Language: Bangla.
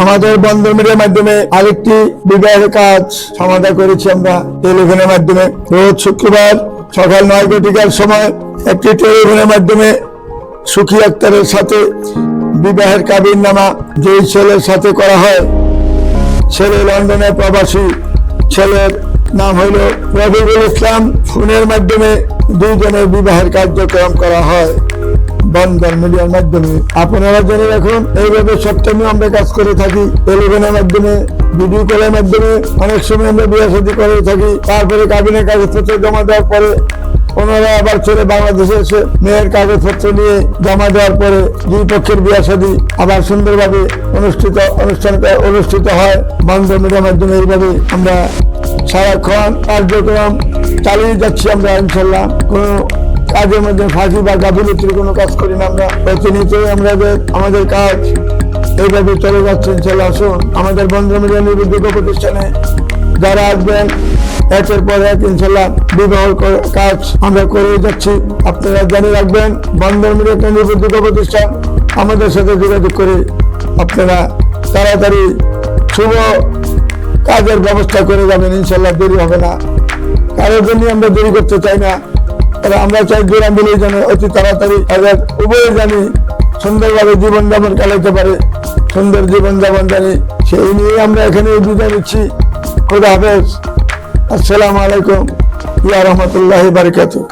আমাদের বন্ধ মিডিয়ার মাধ্যমে আরেকটি বিবাহের কাজ সমাধান করেছি আমরা টেলিফোনের মাধ্যমে। রোজ শুক্রবার সকাল নয় ঘটিকার সময় একটি টেলিফোনের মাধ্যমে সুখী আক্তারের সাথে বিবাহের কাবিন নামা যেই ছেলের সাথে করা হয়। ছেলে লন্ডনের প্রবাসী। ছেলের নাম হইল রবিউল ইসলাম। ফোনের মাধ্যমে দুইজনের বিবাহের কার্যক্রম করা হয়। বন্ধন মিডিয়ার মাধ্যমে। আপনারা জেনে রাখুন এইভাবে সপ্তমী আমরা কাজ করে থাকি। টেলিফোনের মাধ্যমে ভিডিও কলের মাধ্যমে। অনেক সময় আমরা বিয়ে শাদী করে থাকি। তারপরে কাবিনের কাগজপত্র জমা দেওয়ার পরে, ওনারা আবার ছেলে বাংলাদেশে এসে মেয়ের কাগজপত্র নিয়ে জমা দেওয়ার পরে দুই পক্ষের বিয়া শাদী আবার সুন্দরভাবে অনুষ্ঠিত, অনুষ্ঠান অনুষ্ঠিত হয়। বন্ধ মিডিয়ার মাধ্যমে এইভাবে আমরা সারাক্ষণ কার্যক্রম চালিয়ে যাচ্ছি আমরা, ইনশাল্লাহ। কোনো কাজের মধ্যে ফাঁকি বা গাফিলতির কোনো কাজ করি না আমরা। প্রতিনিয়তই আমাদের আমাদের কাজ, এইভাবে চলে যাচ্ছে ইনশাল্লাহ আসুন। আমাদের বন্ধ মিডিয়া নির্বিদ্যুৎ প্রতিষ্ঠানে যারা আসবেন, একের পর এক ইনশাল্লাহ বিবাহ কাজ আমরা করে যাচ্ছি। আপনারা জানিয়ে রাখবেন বন্ধন মিডিয়া নির্বিদ্যুৎ প্রতিষ্ঠান আমাদের সাথে যোগাযোগ করে আপনারা তাড়াতাড়ি শুভ কাজের ব্যবস্থা করে যাবেন। ইনশাল্লাহ দেরি হবে না। কারোর জন্য আমরা দেরি করতে চাই না। আমরা চাই গ্রাম বলে যেন অতি তাড়াতাড়ি তাদের উভয় জানি সুন্দরভাবে জীবনযাপন চালাইতে পারে। সুন্দর জীবনযাপন জানি। সেই নিয়ে আমরা এখানে বিদায় নিচ্ছি। খোদা হাফেজ। আসসালামু আলাইকুম। ইয়া রহমতুল্লাহ বারকাতুহ।